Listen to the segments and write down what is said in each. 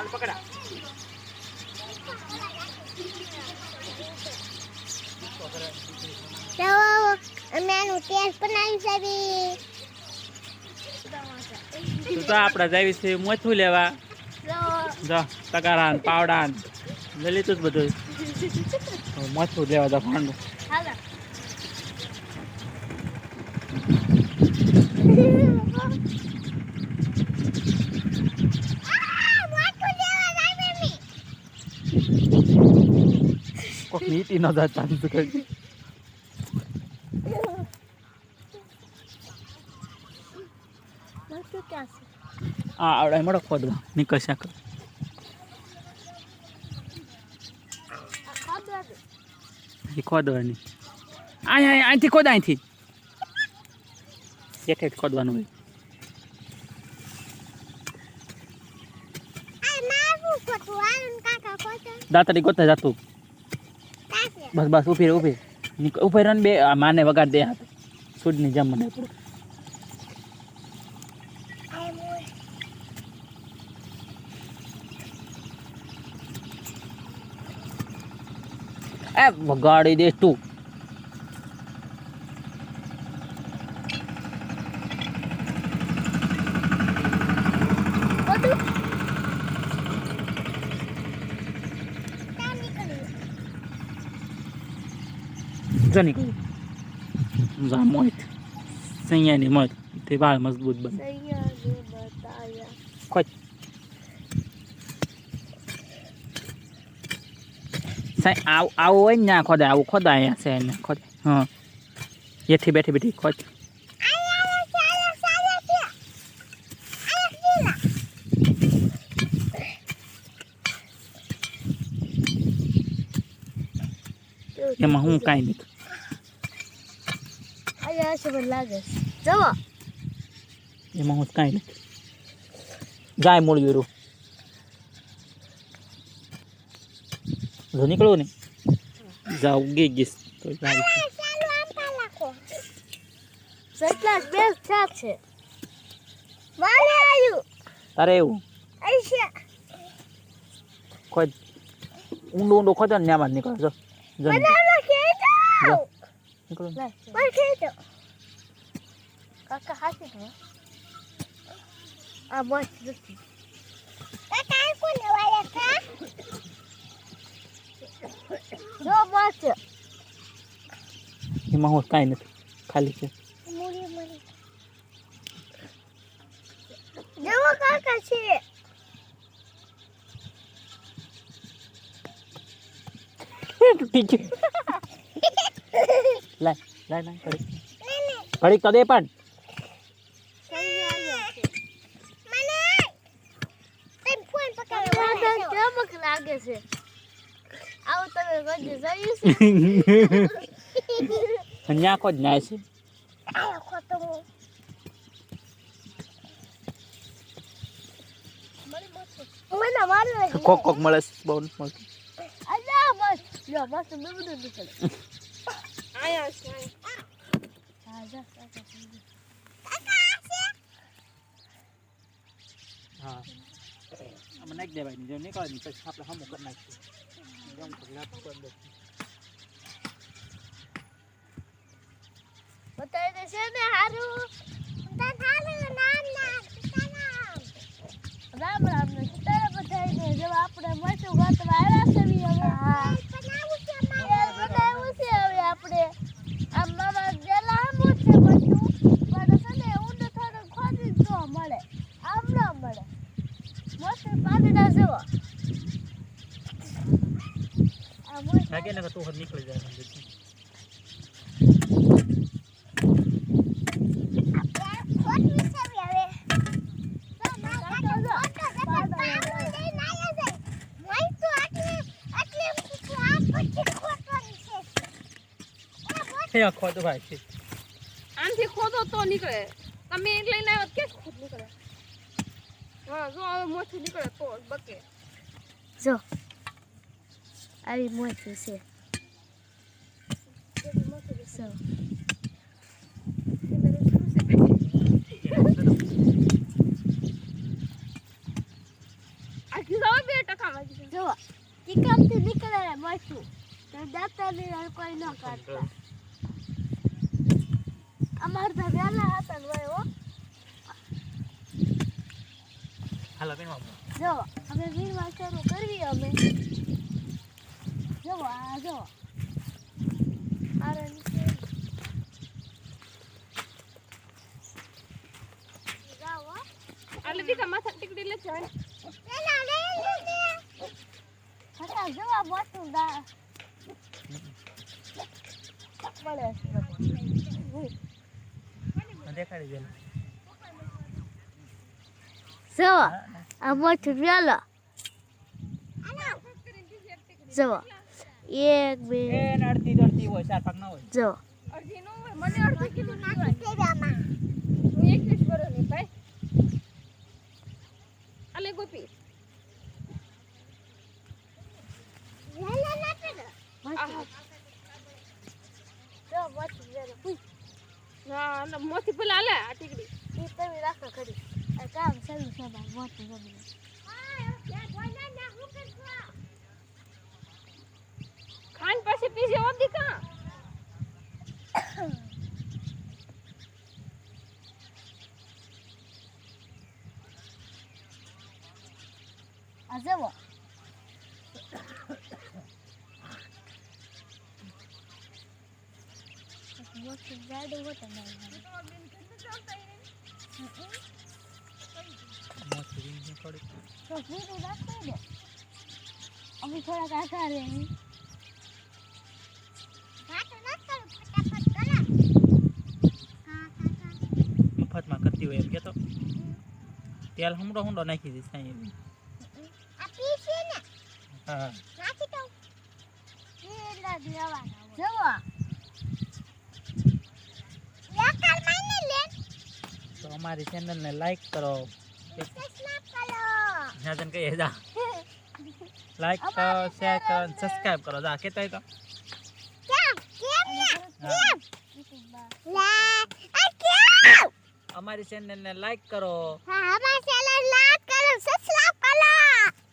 ચાલ પકડા. તો તું આપણે જાવી છે મોથું લેવા. જો તકારા પાવડા લઈ લીધું જ બધું. મોથું લેવા જા હાલો. નીતિ ન જાય ચાંદ કરી હા આવડે મળો ખોદવા નીકળશે કર એ ખોદવાની. અહીં અહીં અહીંથી ખોદ અહીંથી હેઠે જ ખોદવાનું હોય. દાંતડી ગોતા જાતું. બસ બસ, ઊભી રહે, ઊભી નીક- ઊભી રહે બે માને વગાડ દે હાથ. સૂટની જેમ મને એ વગાડી દે તું. જો નીકળ જા મોત સૈયાની મોત તે વાળ મજબૂત બને ખોજ સાઈ આવ આવું હોય ને ખોદાય આવું ખોદાય અહીંયા છે એને ખોદ હા એથી બેઠી બેઠી ખોજ એમાં હું કાંઈ નહીં અહીંયા મને લાગે. જવો. એમાં હું કાંઈ નથી. જાય મૂળ રૂ જો નીકળો ને. જાવ ગઈ ગીસ તો છે. બેસ થાક છે. વાલે આયુ. તારે એવું? આઈશા ખોજ. ઊંડો ઊંડો ખોદો ને આમાં નીકળો. જો જો નીકળો. બનાવો ખેતો જો નીકળો ને. પર ખેતો કાકા હાસી તો આ મસ્ત નથી કાકા કોને વાલે કા જો મસ્ત એમાં હું કાંઈ નથી ખાલી છે મુરી મુરી જવો કાકા છે તૂટી ગયું લાય લાય લાય ઘડી ઘડી તો દે પણ. લાગે છે આવું તમે કદી જોયું છે. ન્યા ખોજ છે કોક કોક મળે છે બહુ મળતું. બધું નીકળે. આયા છે. હા. જા કાકા હા આમાં નાખી દેવાય જો નીકળે ને પછી આપણે હમું કરી નાખીશું. જેમ કરી કરી દઉં. બતાવી દેશે ને હારું. રામ રામ ને તારે બતાવી દે જો આપણે મસ્ત ગોતવા આવ્યા છે હવે. હા બનાવું છે બનાવું છે હવે આપણે આમ મામા જેલા આમ છે બધું પણ છે ને ઊંડો થોડો ખોદી જો મળે આમ ન મળે મસ્ત પાંદડા મસ્ત લાગે ને તું નીકળી જાય ખોદો ભાઈ છે. આમથી ખોદો તો નીકળે. તમે લઈને આવ્યો કે ખોદ નીકળે? હા જો હવે મોથી નીકળે તો બકે. જો આવી મોથી છે. so. જો ચિકનથી નીકળે મરચું તો દાંતની કોઈ ન કાઢતા. અમારે તો વહેલા હતા હોય હો. હાલો બેન જો અમે વીરવા શરૂ કરવી અમે. જો આ જો. આરે નીચે. જાઓ હો. એટલે દીકા માથા ટીકડી લે જાય જો આ મોટું દા મળે છે. દેખાડી દે. જો આ મોટું વેલો જો એક બે એ અડધી દોડતી હોય ચાર ભાગ ના હોય. જો અડધી નો હોય મને અડધી કીધું નહીં હોય. હું કરો વર્ષની ભાઈ અલે ગોપી. જો મોટું વેલો ઉઈ, હા અને મોથી પેલા આલે આ ટીકડી. ઈ તમે રાખો ખરી કામ શરૂ છે બા મોટું વેલું ખાન પછી પીસે ઓદી કા? આ જવો મોટું ગાડું હોતું નહીં થોડી તો અમે થોડાક આઘા રે મફતમાં કરતી હોય એમ કેતો. તેલ હુંડો હુંડો નાખી દઈશ કાંઈ એવી. હા. જવો તો અમારી ચેનલને લાઈક કરો. જાજન કહીએ જા લાઈક કરો શેર કરો અને સબસ્ક્રાઈબ કરો જા કેતા હોય તો અમારી ચેનલને લાઈક કરો.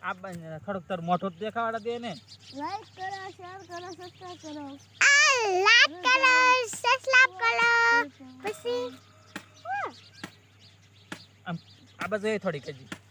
આ બન- થોડુંક તાર મોઢું તો દેખાવાડા દે ને. લાઈક કરો શેર કરો સબસ્ક્રાઇબ કરો. આમ આ બાજુ એ થોડીક હજી.